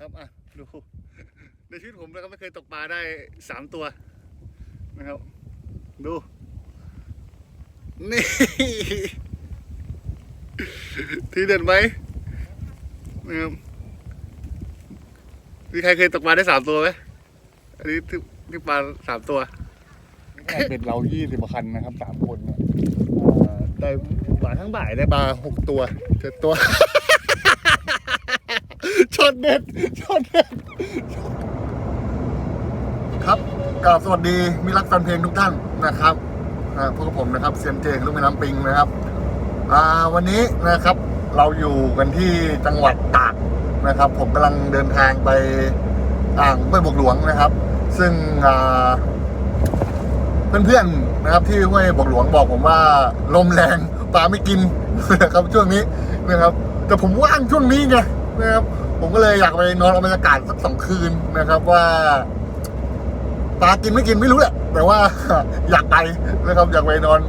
ครับอะดูในชีวิตผมนะครับไม่เคยตกปลาได้สามตัวนะครับ ดู นี่ ทีเด็ดไหมนะครับมีใครเคยตกปลาได้สามตัวไหมอันนี้ที่ที่ปลาสามตัวเป็นเรายี่สิบคันนะครับสามคนเนี่ยอ่าได้ปลาทั้งบ่ายได้ปลาหกตัวเจ็ดตัวช็ อตเด็ดช็อตเด็ด ครับกราบสวัสดีมิรักแฟนเพลงทุกท่านนะครับพวกผมนะครับเซียมเจลูกแม่น้ำปิงนะครับวันนี้นะครับเราอยู่กันที่จังหวัดตากนะครับ ผมกำลังเดินทางไปอ่างห้วยบกหลวงนะครับ ซึ่งอ่าเพื่อนๆนะครับ ที่ห้วยบกหลวงบอกผมว่าลมแรงปลาไม่กินนะครับช่วงนี้นะครับ แต่ผมว่างช่วงนี้ไงนะครับ ผมก็เลยอยากไปนอนเอาบรรยากาศสักสองคืนนะครับว่าปลากินไม่กินไม่รู้แหละ แต่ว่าอยากไปนะครับอยากไปนอน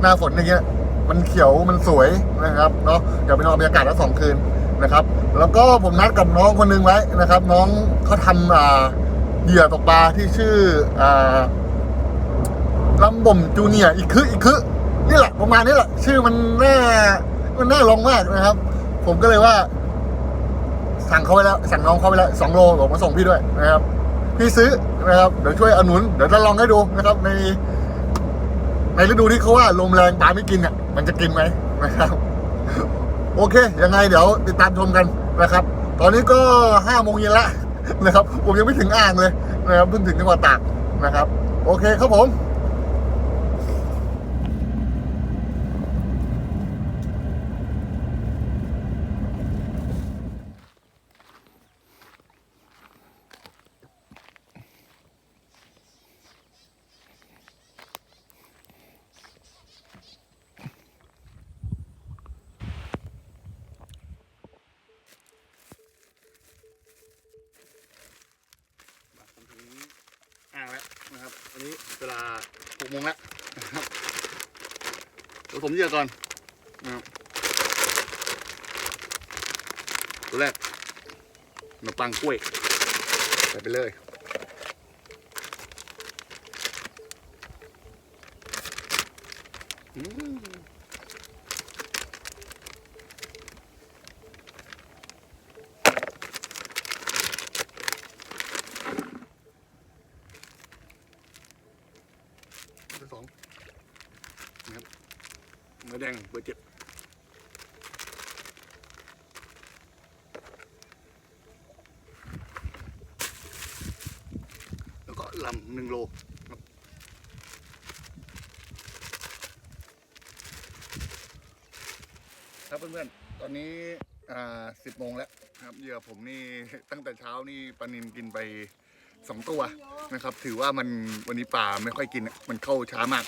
หน้าฝนอย่างเงี้ย มันเขียวมันสวยนะครับเนาะอยากไปนอนบรรยากาศละสองคืนนะครับ แล้วก็ผมนัดกับน้องคนหนึงไว้นะครับ น้องเขาทำอ่าเหยื่อตกปลาที่ชื่ออ่าลำบ่มจูเนียอีกคืออีกคือนี่แหละประมาณนี้แหละ ชื่อมันน่ามันน่าลองมากนะครับ ผมก็เลยว่า สั่งเขาไว้แล้วสั่งน้องเขาไว้แล้วสองโลบอกมาส่งพี่ด้วยนะครับ พี่ซื้อนะครับเดี๋ยวช่วยอนุนเดี๋ยวจะลองให้ดูนะครับ ใน ในฤดูที่เขาว่าลมแรงปลาไม่กินอะมันจะกินไหมนะครับ โอเค ยังไงเดี๋ยวติดตามชมกันนะครับ ตอนนี้ก็ห้าโมงเย็นละนะครับ ผมยังไม่ถึงอ่างเลยนะครับเพิ่งถึงจังหวัดตากนะครับ โอเคครับผมผม นี้เวลาหกโมงแล้วนะครับเดี๋ยวผมเหยื่อก่อนนะครับตัวแรกขนมปังกล้วยใส่ไปเลยอืมเบอร์สองนะครับเนื้อ แดงเบอร์เจ็ดแล้วก็ลำหนึ่งโลครับเพื่อนๆ ตอนนี้สิบโมงแล้วครับเหยื่อผมนี่ตั้งแต่เช้านี่ปลานินกินไปสองตัวนะครับ ถือว่ามันวันนี้ปลาไม่ค่อยกินมันเข้าช้ามาก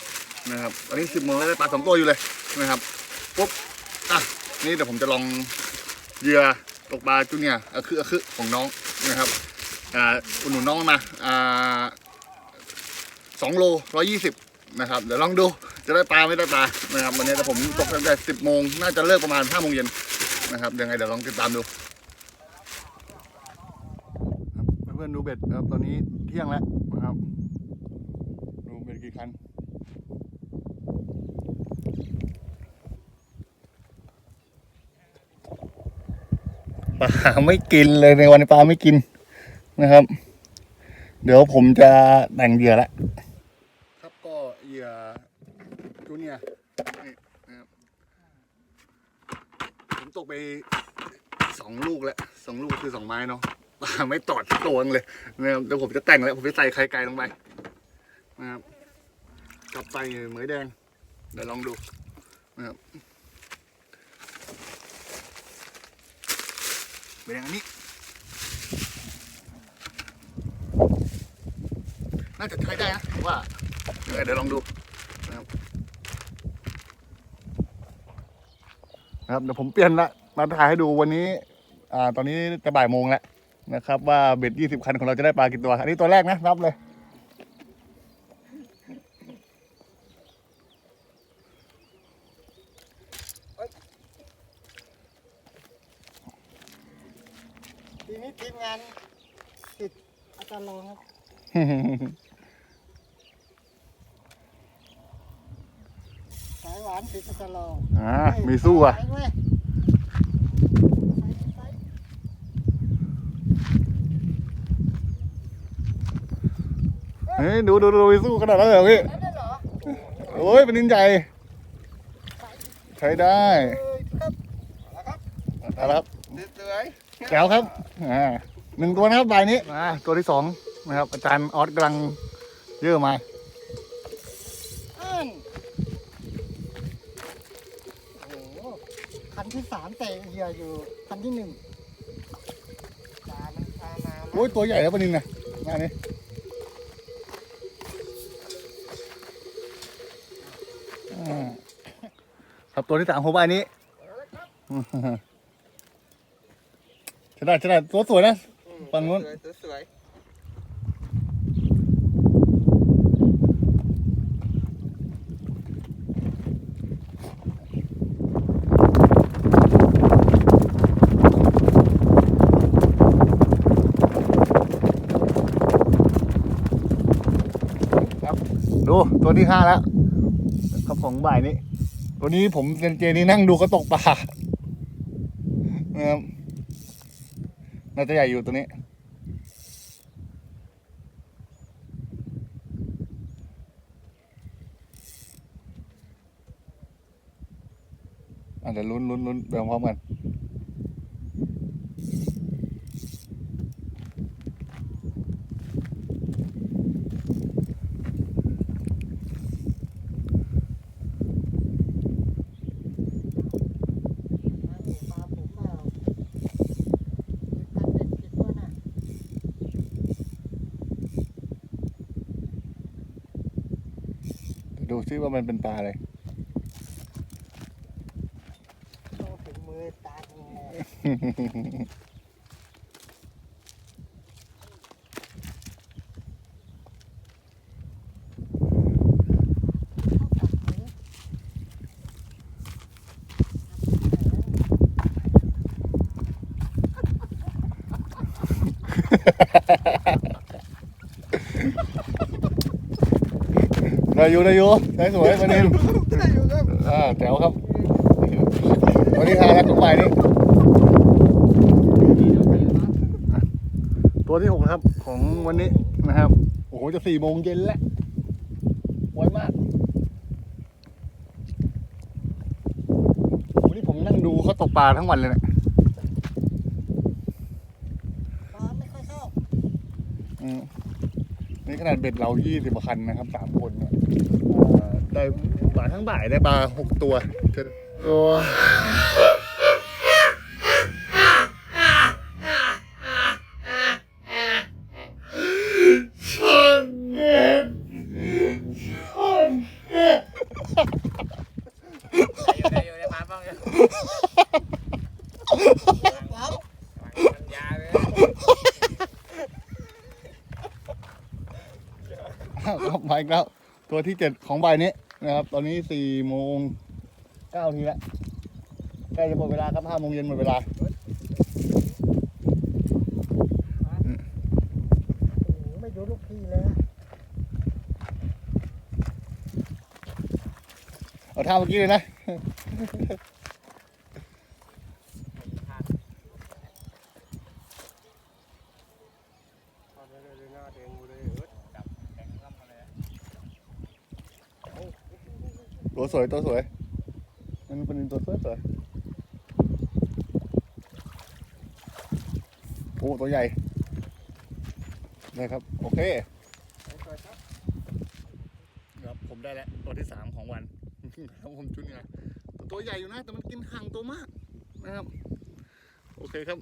นะครับตอนนี้สิบโมงแล้วได้ปลาสองตัวอยู่เลยนะครับปุ๊บอะนี่เดี๋ยวผมจะลองเหยื่อตกปลาจุเนี่ยอะคืออะคือของน้องนะครับอ่าอุดหนุนน้องมาอ่าสองโลร้อยี่สิบนะครับเดี๋ยวลองดูจะได้ปลาไม่ได้ปลานะครับวันนี้แต่ผมตกตั้งแต่สิบโมงน่าจะเลิกประมาณห้าโมงเย็นนะครับยังไงเดี๋ยวลองติดตามดูเพื่อนดูเบ็ดครับตอนนี้เที่ยงแล้วนะครับดูเบ็ดกี่คัน ปลาไม่กินเลยในวันนี้ปลาไม่กินนะครับ เดี๋ยวผมจะแต่งเหยื่อแล้วครับก็เหยื่อจูเนียนี่นะครับผมตกไปสองลูกแล้วสองลูกคือสองไม้เนาะปลาไม่ตอดตัวเลยนะครับเดี๋ยวผมจะแต่งแล้วผมจะใส่ไข่ไก่ลงไปนะครับกับใส่เหมือยแดงเดี๋ยวลองดูนะครับ ใบแดงอันนี้ น่าจะใช้ได้นะผมว่าเดี๋ยวเดี๋ยวลองดูนะครับนะครับเดี๋ยวผมเปลี่ยนละมาถ่ายให้ดูวันนี้อ่าตอนนี้จะบ่ายโมงแล้วนะครับ ว่าเบ็ดยี่สิบคันของเราจะได้ปลากี่ตัว อันนี้ตัวแรกนะนับเลย ทีนี้ทีมงานติด อาจารย์รองครับสายหวานติดอาจารย์รองอ่ามีสู้อะไปเว้ยไปไปเฮ้ยดูดูดูมีสู้ขนาดนั้นเลยเหรอพี่ไปได้เหรอโอ้ยเป็นนินใหญ่ใช้ได้เอ้ยครับแล้วครับเอาละครับสวยแก้วครับอ่า หนึ่งตัวนะครับใบนี้มาตัวที่สองนะครับ อาจารย์ออสกำลังเยอะมาอ่านโอ้โหคันที่สามแต่เหยื่ออยู่คันที่หนึ่งปลามันพามาโอ้ยตัวใหญ่แล้วปะนินนะมานี่อ่าครับตัวที่สามของใบนี้ใช่ได้ใช่ได้ตัวสวยนะ ฝั่งนู้นสวยสวยดูตัวที่ห้าแล้วครับของบ่ายนี้ ตัวนี้ผมเซนเจนี่นั่งดูเขาตกปลานะครับ น่าจะใหญ่อยู่ตัวนี้อะเดี๋ยวลุ้นลุ้นลุ้นไปพร้อมกัน ปลาผมเปล่าคันเบ็ดผิดตัวน่ะ เดูซิว่ามันเป็นปลาอะไรโตถึงมือตาแงได้อยู่ได้อยู่ได้สวยมานินได้อยู่ครับอ่าแจ๋วครับ วันนี้ทาแล้วก็ไปนี่ตัวที่หกนะครับของวันนี้นะครับ โอ้โหจะสี่โมงเย็นแล้วไวมาก วันนี้ผมนั่งดูเขาตกปลาทั้งวันเลยเนะปลาไม่ค่อยเข้า อืมนี่ขนาดเบ็ดเรายี่สิบคันนะครับสามคนเนี่ยอ่า ได้ปลาทั้งบ่ายได้ปลาหกตัวตัวได้อยู่ได้มาบ้างอยู่ปั๊บมันยายครับมาอีกแล้ว ตัวที่เจ็ดของบ่ายนี้นะครับ ตอนนี้สี่โมงเก้าทีแล้วใกล้จะหมดเวลาครับห้าโมงเย็นหมดเวลาโอ้โหไม่ดูลูกพี่เลยนะเอาท่าเมื่อกี้เลยนะ ตัวสวยตัวสวยมันเป็นตัวสวยสวยโอ้ตัวใหญ่นะครับโอเคครับผมได้แล้วตัวที่สามของวันครับผมจุนไงตัวใหญ่อยู่นะ แต่มันกินห่างตัวมากนะครับ โอเคครับ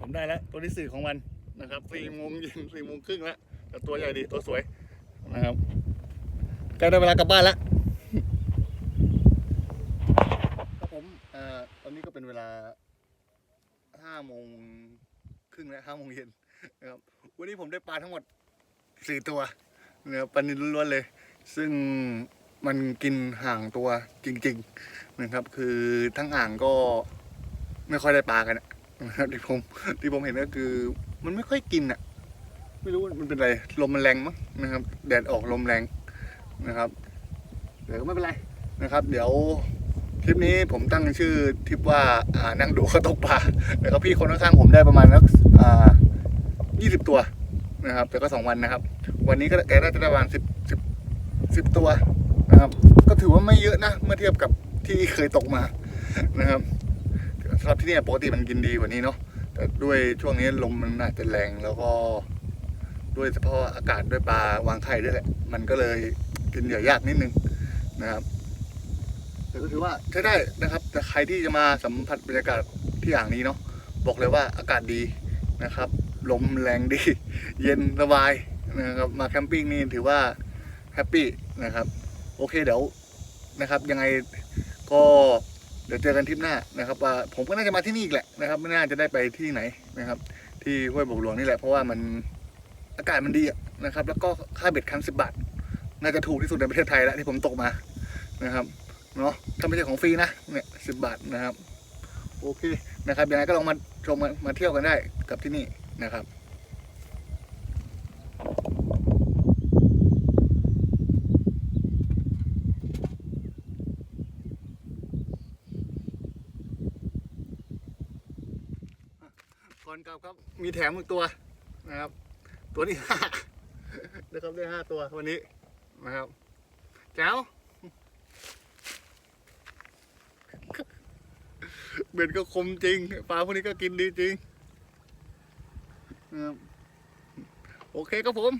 ผมได้แล้วตัวที่สี่ของวันนะครับสี่โมงเย็นสี่โมงครึ่งแล้วแต่ตัวใหญ่ดีตัวสวย นะครับใกล้ได้เวลากลับบ้านแล้วครับผมเอ่อตอนนี้ก็เป็นเวลาห้าโมงครึ่งแล้วห้าโมงเย็นนะครับวันนี้ผมได้ปลาทั้งหมดสี่ตัวนะครับปลานิลล้วนๆเลย ซึ่งมันกินห่างตัวจริง ๆ นะครับ คือทั้งอ่างก็ไม่ค่อยได้ปลากันนะครับที่ผมที่ผมเห็นก็คือ มันไม่ค่อยกินอะ ไม่รู้มันเป็นอะไรลมมันแรงมั้งนะครับ แดดออกลมแรงนะครับเดี๋ยวก็ไม่เป็นไรนะครับ เดี๋ยวทริปนี้ผมตั้งชื่อทริปว่าอ่านั่งดูเขาตกปลาแล้วก็พี่คนข้างๆผมได้ประมาณนักอ่ายี่สิบตัวนะครับแต่ก็สองวันนะครับ วันนี้ก็แกน่าจะได้ประมาณสิบสิบสิบตัวนะครับ ก็ถือว่าไม่เยอะนะ เมื่อเทียบกับที่เคยตกมานะครับสำหรับที่นี่ปกติมันกินดีกว่านี้เนาะแต่ด้วยช่วงนี้ลมมันอาจจะแรงแล้วก็ ด้วยเฉพาะอากาศด้วยปลาวางไข่ด้วยแหละมันก็เลยกินเหยื่อยากนิดนึงนะครับแต่ก็ถือว่าใช้ได้นะครับแต่ใครที่จะมาสัมผัสบรรยากาศที่อย่างนี้เนาะบอกเลยว่าอากาศดีนะครับลมแรงดี เย็นสบายนะครับมาแคมปิ้งนี่ถือว่าแฮปปี้นะครับโอเคเดี๋ยวนะครับ ยังไงก็เดี๋ยวเจอกันทริปหน้านะครับว่าผมก็น่าจะมาที่นี่อีกแหละนะครับ ไม่น่าจะได้ไปที่ไหนนะครับ ที่ห้วยบกหลวงนี่แหละเพราะว่ามัน อากาศมันดีนะครับ แล้วก็ค่าเบ็ดครั้งสิบบาทน่าจะถูกที่สุดในประเทศไทยแล้วที่ผมตกมานะครับเนาะถ้าไม่ใช่ของฟรีนะเนี่ยสิบบาทนะครับ โอเคนะครับยังไงก็ลองมาชมมามาเที่ยวกันได้กับที่นี่นะครับก่อนกลับครับมีแถมอีกตัวนะครับ ตัวนี้ห้านะครับได้ห้าตัววันนี้นะครับแจ๋วเบ็ดก็คมจริงปลาพวกนี้ก็กินดีจริงนะครับโอเคครับผม